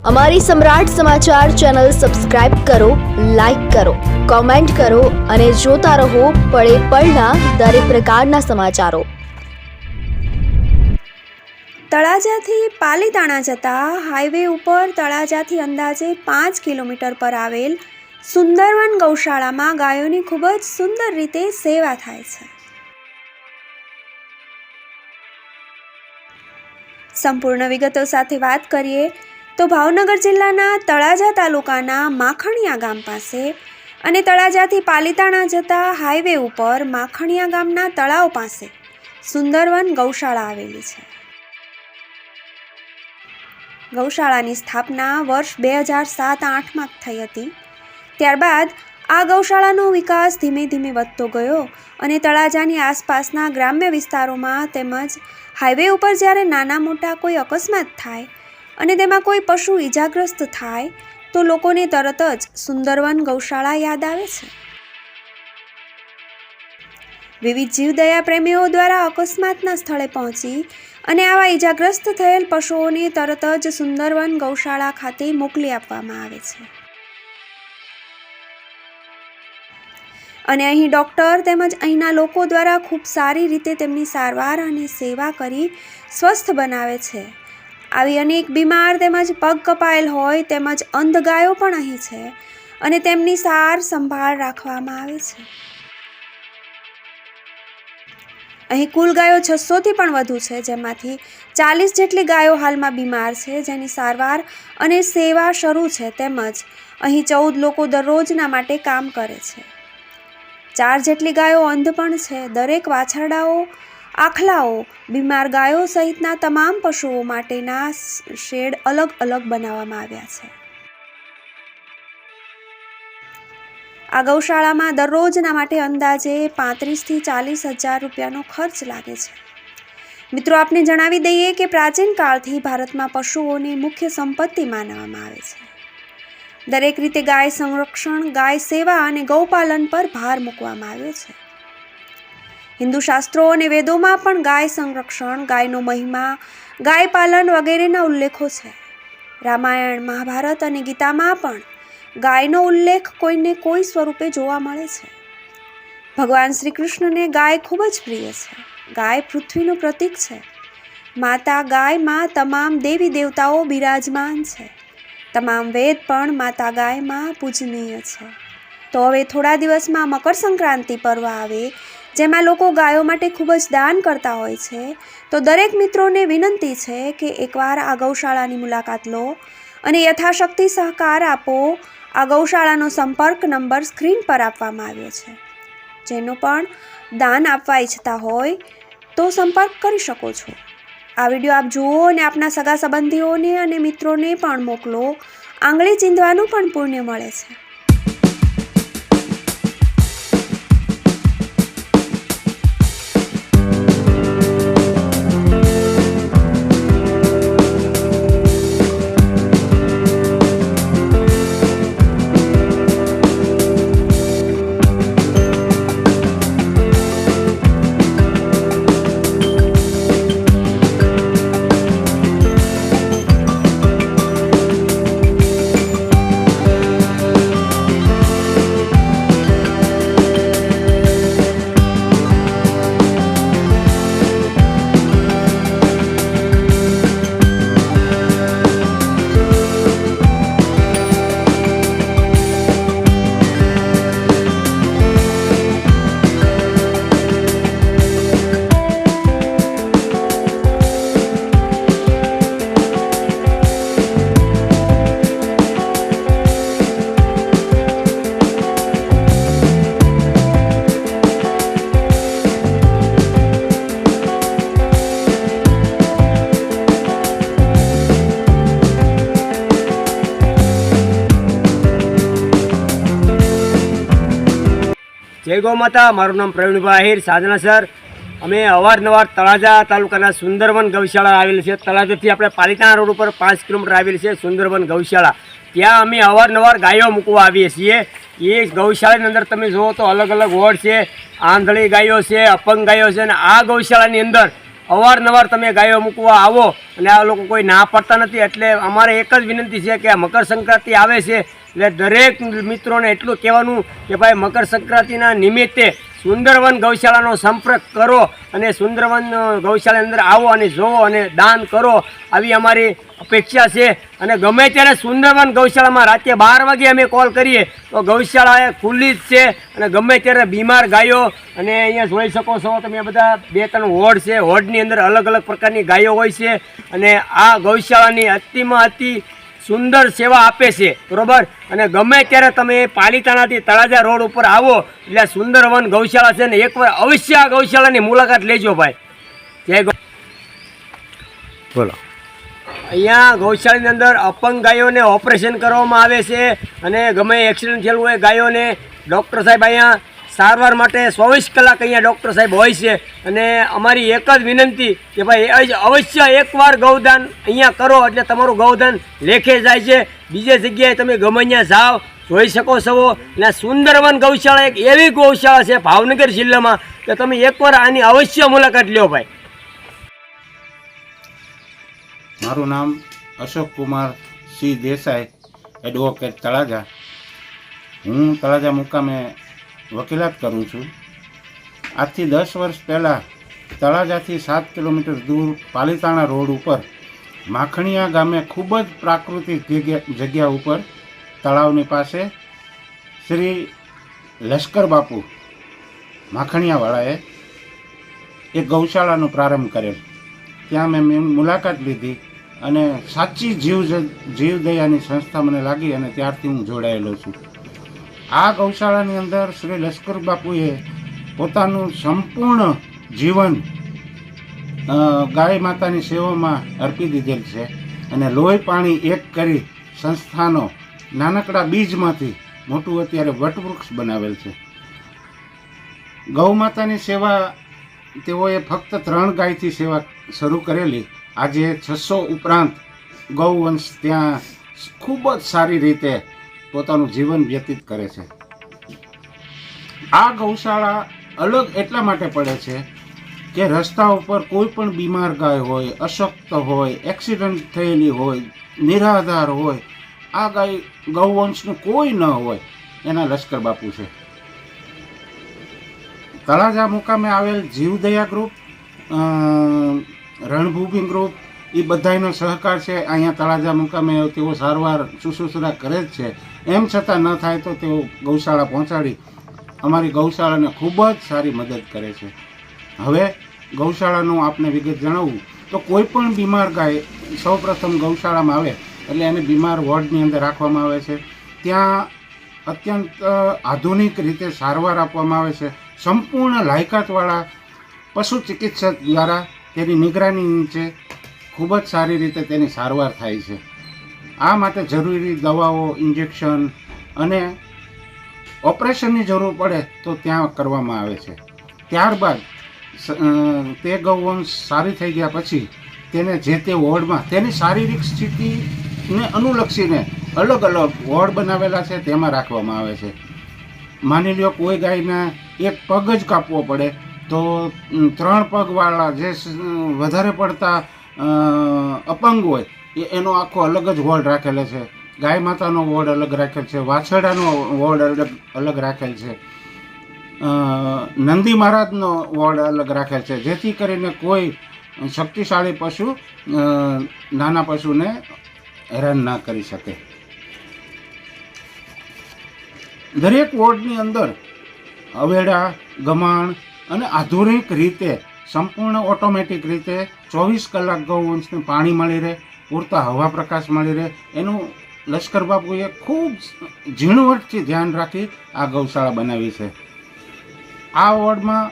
અમારી Samrat Samachar channel subscribe કરો, like કરો, કોમેન્ટ કરો અને જોતા રહો પળે પળના દરેક પ્રકારના સમાચારો. તળાજાથી પાલીતાણા જતા હાઈવે ઉપર તળાજાથી અંદાજે પાંચ કિલોમીટર પર આવેલ સુંદરવન ગૌશાળામાં ગાયોની ખૂબ જ સુંદર રીતે સેવા થાય છે. સંપૂર્ણ વિગતો સાથે વાત કરીએ તો ભાવનગર જિલ્લાના તળાજા તાલુકાના માખણિયા ગામ પાસે અને તળાજાથી પાલિતાણા જતા હાઈવે ઉપર માખણિયા ગામના તળાવ પાસે સુંદરવન ગૌશાળા આવેલી છે. ગૌશાળાની સ્થાપના વર્ષ બે હજાર સાત આઠમાં થઈ હતી. ત્યારબાદ આ ગૌશાળાનો વિકાસ ધીમે ધીમે વધતો ગયો અને તળાજાની આસપાસના ગ્રામ્ય વિસ્તારોમાં તેમજ હાઈવે ઉપર જ્યારે નાના મોટા કોઈ અકસ્માત થાય અને તેમાં કોઈ પશુ ઈજાગ્રસ્ત થાય તો લોકોને તરત જ સુંદરવન ગૌશાળા યાદ આવે છે. વિવિધ જીવદયા પ્રેમીઓ દ્વારા અકસ્માતના સ્થળે પહોંચી અને આવા ઈજાગ્રસ્ત થયેલ પશુઓને તરત જ સુંદરવન ગૌશાળા ખાતે મોકલી આપવામાં આવે છે. અને અહીં ડૉક્ટર તેમજ અહીંના લોકો દ્વારા ખૂબ સારી રીતે તેમની સારવાર અને સેવા કરી સ્વસ્થ બનાવે છે. આવી અનેક બીમાર તેમજ પગ કપાયેલ હોય તેમજ અંધ ગાયો પણ અહીં છે અને તેમની સાર સંભાળ રાખવામાં આવે છે. અહીં કુલ ગાયો છસોથી પણ વધુ છે, જેમાંથી ચાલીસ જેટલી ગાયો હાલમાં બીમાર છે, જેની સારવાર અને સેવા શરૂ છે તેમજ અહીં ચૌદ લોકો દરરોજના માટે કામ કરે છે. ચાર જેટલી ગાયો અંધ પણ છે, દરેક વાછરડાઓ આખલાઓ, બીમાર ગાયો સહિતના તમામ પશુઓ માટેના શેડ અલગ અલગ બનાવવામાં આવ્યા છે. આ ગૌશાળામાં દરરોજના માટે અંદાજે પાંત્રીસથી ચાલીસ હજાર રૂપિયાનો ખર્ચ લાગે છે. મિત્રો, આપને જણાવી દઈએ કે પ્રાચીન કાળથી ભારતમાં પશુઓને મુખ્ય સંપત્તિ માનવામાં આવે છે. દરેક રીતે ગાય સંરક્ષણ, ગાય સેવા અને ગૌપાલન પર ભાર મૂકવામાં આવ્યો છે. હિન્દુ શાસ્ત્રો અને વેદોમાં પણ ગાય સંરક્ષણ, ગાયનો મહિમા, ગાય પાલન વગેરેના ઉલ્લેખો છે. રામાયણ, મહાભારત અને ગીતામાં પણ ગાયનો ઉલ્લેખ કોઈને કોઈ સ્વરૂપે જોવા મળે છે. ભગવાન શ્રી કૃષ્ણને ગાય ખૂબ જ પ્રિય છે. ગાય પૃથ્વીનું પ્રતીક છે. માતા ગાયમાં તમામ દેવી દેવતાઓ બિરાજમાન છે. તમામ વેદ પણ માતા ગાયમાં પૂજનીય છે. તો હવે થોડા દિવસમાં મકર સંક્રાંતિ પર્વ આવે જેમાં લોકો ગાયો માટે ખૂબ જ દાન કરતા હોય છે, તો દરેક મિત્રોને વિનંતી છે કે એકવાર આ ગૌશાળાની મુલાકાત લો અને યથાશક્તિ સહકાર આપો. આ ગૌશાળાનો સંપર્ક નંબર સ્ક્રીન પર આપવામાં આવ્યો છે. જેનો પણ દાન આપવા ઈચ્છતા હોય તો સંપર્ક કરી શકો છો. આ વીડિયો આપ જુઓ અને આપના સગા સંબંધીઓને અને મિત્રોને પણ મોકલો. આંગળી ચીંધવાનું પણ પુણ્ય મળે છે. જય ગૌ માતા, મારું નામ પ્રવીણભાઈ આહિર સાધના સર. અમે અવારનવાર તળાજા તાલુકાના સુંદરવન ગૌશાળા આવેલી છે. તળાજાથી આપણે પાલિતાણા રોડ ઉપર પાંચ કિલોમીટર આવેલી છે સુંદરવન ગૌશાળા. ત્યાં અમે અવારનવાર ગાયો મૂકવા આવીએ છીએ. એ ગૌશાળાની અંદર તમે જુઓ તો અલગ અલગ વોર્ડ છે, આંધળી ગાયો છે, અપંગ ગાયો છે અને આ ગૌશાળાની અંદર અવારનવાર તમે ગાયો મૂકવા આવો અને આ લોકો કોઈ ના પડતા નથી. એટલે અમારે એક જ વિનંતી છે કે મકર સંક્રાંતિ આવે છે. એટલે દરેક મિત્રોને એટલું કહેવાનું કે ભાઈ મકર સંક્રાંતિના નિમિત્તે સુંદરવન ગૌશાળાનો સંપર્ક કરો અને સુંદરવન ગૌશાળા અંદર આવો અને જોવો અને દાન કરો. આવી અમારી અપેક્ષા છે. અને ગમે ત્યારે સુંદરવન ગૌશાળામાં રાતે બાર વાગે અમે કોલ કરીએ, તો ગૌશાળા ખુલ્લી જ છે. અને ગમે ત્યારે બીમાર ગાયો, અને અહીંયા જોઈ શકો છો તમે બધા, બે ત્રણ હોડ છે. હોડની અંદર અલગ અલગ પ્રકારની ગાયો હોય છે. અને આ ગૌશાળાની અતિમાં અતિ સુંદર સેવા આપે છે, બરોબર? અને ગમે ત્યારે તમે પાલિતાણાથી તળાજા રોડ ઉપર આવો, એટલે સુંદર સુંદરવન ગૌશાળા છે ને, એકવાર અવશ્ય ગૌશાળાની મુલાકાત લેજો ભાઈ. જય ગૌ બોલો. અહીંયા ગૌશાળાની અંદર અપંગ ગાયોને ઓપરેશન કરવામાં આવે છે, અને ગમે એક્સિડન્ટ થયેલું હોય ગાયોને ડૉક્ટર સાહેબ અહીંયા સારવાર માટે ચોવીસ કલાક અહીંયા ડૉક્ટર સાહેબ હોય છે. અને અમારી એક જ વિનંતી કે ભાઈ અવશ્ય એકવાર ગૌદાન અહીંયા કરો, એટલે તમારું ગૌદાન લેખે જાય છે. બીજે જગ્યાએ તમે ગમે ત્યાં જાઓ, જોઈ શકો છો. અને સુંદરવન ગૌશાળા એક એવી ગૌશાળા છે ભાવનગર જિલ્લામાં કે તમે એકવાર આની અવશ્ય મુલાકાત લ્યો ભાઈ. મારું નામ અશોક કુમાર સિંહ દેસાઈ એડવોકેટ તળાજા. હું તળાજા મુકામે વકીલાત કરું છું. આજથી દસ વર્ષ પહેલાં તળાજાથી સાત કિલોમીટર દૂર પાલીતાણા રોડ ઉપર, માખણીયા ગામે ખૂબ જ પ્રાકૃતિક જગ્યા ઉપર તળાવની પાસે શ્રી લશ્કર બાપુ માખણીયાવાળાએ એક ગૌશાળાનો પ્રારંભ કરેલ. ત્યાં મેં મુલાકાત લીધી અને સાચી જીવ જીવદયાની સંસ્થા મને લાગી અને ત્યારથી હું જોડાયેલો છું. આ ગૌશાળાની અંદર શ્રી લશ્કર બાપુએ પોતાનું સંપૂર્ણ જીવન ગાય માતાની સેવામાં અર્પી દીધેલ છે અને લોહી પાણી એક કરી સંસ્થાનો નાનકડા બીજમાંથી મોટું અત્યારે વટવૃક્ષ બનાવેલ છે. ગૌ માતાની સેવા, તેઓએ ફક્ત ત્રણ ગાયથી સેવા શરૂ કરેલી. આજે છસો ઉપરાંત ગૌવંશ ત્યાં ખૂબ જ સારી રીતે પોતાનું જીવન વ્યતીત કરે છે. આ ગૌશાળા અલગ એટલા માટે પડે છે કે રસ્તા ઉપર કોઈ પણ બીમાર ગાય હોય, અશક્ત હોય, એક્સિડન્ટ થયેલી હોય, નિરાધાર હોય, આ ગાય ગૌવંશનું કોઈ ન હોય, એના લશ્કર બાપુ છે. તળાજા મુકામે આવેલ જીવદયા ગ્રુપ રણભૂમિ ગ્રુપ એ બધાનો સહકાર છે. અહીંયા તળાજા મુકામે તેઓ સારવાર, શુશ્રૂષા કરે જ છે. એમ છતાં ન થાય તો તેઓ ગૌશાળા પહોંચાડી અમારી ગૌશાળાને ખૂબ જ સારી મદદ કરે છે. હવે ગૌશાળાનું આપને વિગત જણાવવું તો કોઈ પણ બીમાર ગાય સૌપ્રથમ ગૌશાળામાં આવે એટલે એને બીમાર વોર્ડની અંદર રાખવામાં આવે છે. ત્યાં અત્યંત આધુનિક રીતે સારવાર આપવામાં આવે છે. સંપૂર્ણ લાયકાતવાળા પશુ ચિકિત્સક દ્વારા તેની નિગરાની નીચે ખૂબ જ સારી રીતે તેની સારવાર થાય છે. આ માટે જરૂરી દવાઓ ઇન્જેક્શન અને ઓપરેશનની જરૂર પડે તો ત્યાં કરવામાં આવે છે. ત્યારબાદ તે ગૌવંશ સારી થઈ ગયા પછી તેને જે તે વોર્ડમાં, તેની શારીરિક સ્થિતિને અનુલક્ષીને અલગ અલગ વોર્ડ બનાવેલા છે, તેમાં રાખવામાં આવે છે. માની લ્યો કોઈ ગાયને એક પગ જ કાપવો પડે, તો ત્રણ પગવાળા જે વધારે પડતા અપંગ હોય એ એનો આખો અલગ જ વોર્ડ રાખેલો છે. ગાય માતાનો વોર્ડ અલગ રાખેલ છે, વાછરડાનો વોર્ડ અલગ અલગ રાખેલ છે. નંદી મહારાજનો વોર્ડ અલગ રાખેલ છે. જેથી કરીને કોઈ શક્તિશાળી પશુ નાના પશુને હેરાન ના કરી શકે. દરેક વોર્ડની અંદર અવેડા, ગમાણ અને આધુનિક રીતે, સંપૂર્ણ ઓટોમેટિક રીતે ચોવીસ કલાક ગૌવંશને પાણી મળી રહે. પૂરતા હવા પ્રકાશ મળી રહે. એનું લશ્કર બાપુએ ખૂબ ઝીણવટથી ધ્યાન રાખી આ ગૌશાળા બનાવી છે. આ વોર્ડમાં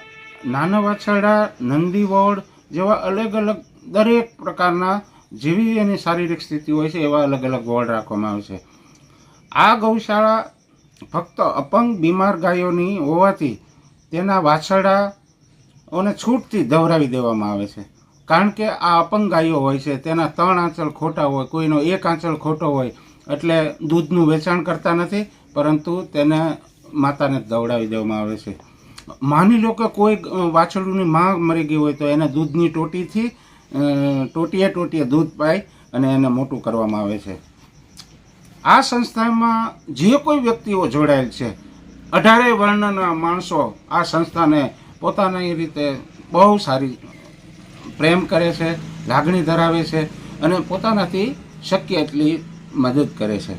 નાના વાછરડા, નંદી વોર્ડ જેવા અલગ અલગ દરેક પ્રકારના જેવી એની શારીરિક સ્થિતિ હોય છે એવા અલગ અલગ વોર્ડ રાખવામાં આવે છે. આ ગૌશાળા ફક્ત અપંગ બીમાર ગાયોની હોવાથી તેના વાછરડાઓને છૂટથી દવરાવી દેવામાં આવે છે. કારણ કે આ અપંગ ગાયો હોય છે, તેના ત્રણ આંચલ ખોટા હોય, કોઈનો એક આંચલ ખોટો હોય, એટલે દૂધનું વેચાણ કરતા નથી, પરંતુ તેને માતાને દવડાવી દેવામાં આવે છે. માની લો કે કોઈ વાછરડુની માં મરી ગઈ હોય તો એને દૂધની ટોટીથી ટોટીએ ટોટીએ દૂધ પાઈ અને એને મોટું કરવામાં આવે છે. આ સંસ્થામાં જે કોઈ વ્યક્તિઓ જોડાયેલ છે અઢારેય વર્ણના માણસો આ સંસ્થાને પોતાની રીતે બહુ સારી પ્રેમ કરે છે, લાગણી ધરાવે છે અને પોતાનાથી શક્ય એટલી મદદ કરે છે.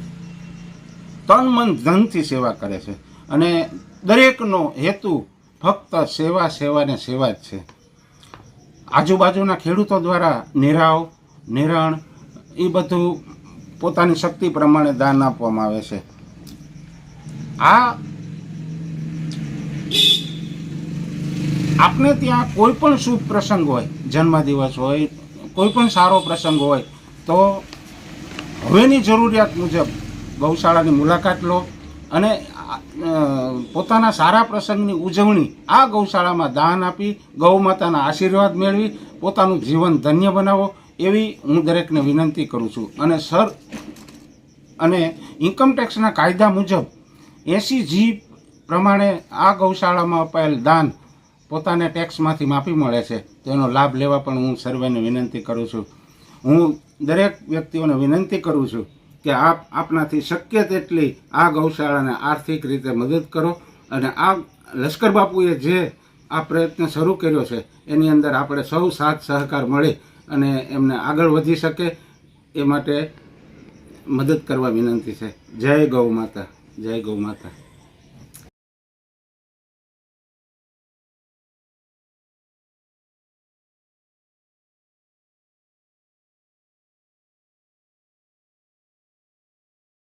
તન મન ધનથી સેવા કરે છે અને દરેકનો હેતુ ફક્ત સેવા સેવા ને સેવા જ છે. આજુબાજુના ખેડૂતો દ્વારા નિરાવ, નિરણ, એ બધું પોતાની શક્તિ પ્રમાણે દાન આપવામાં આવે છે. આ આપને ત્યાં કોઈ પણ શુભ પ્રસંગ હોય જન્મદિવસ હોય, કોઈ પણ સારો પ્રસંગ હોય, તો હવેની જરૂરિયાત મુજબ ગૌશાળાની મુલાકાત લો અને પોતાના સારા પ્રસંગની ઉજવણી આ ગૌશાળામાં દાન આપી ગૌ માતાના આશીર્વાદ મેળવી, પોતાનું જીવન ધન્ય બનાવો, એવી હું દરેકને વિનંતી કરું છું. અને સર, અને ઇન્કમટેક્સના કાયદા મુજબ એસી જી પ્રમાણે આ ગૌશાળામાં અપાયેલ દાન પોતાને ટેક્સમાંથી માફી મળે છે તેનો લાભ લેવા પણ હું સર્વેને વિનંતી કરું છું. હું દરેક વ્યક્તિઓને વિનંતી કરું છું કે આપ આપનાથી શક્ય તેટલી આ ગૌશાળાને આર્થિક રીતે મદદ કરો અને આ લશ્કર બાપુએ જે આ પ્રયત્ન શરૂ કર્યો છે, એની અંદર આપણે સૌ સાથ સહકાર મળી અને એમને આગળ વધી શકે એ માટે મદદ કરવા વિનંતી છે. જય ગૌ માતા, જય ગૌ માતા.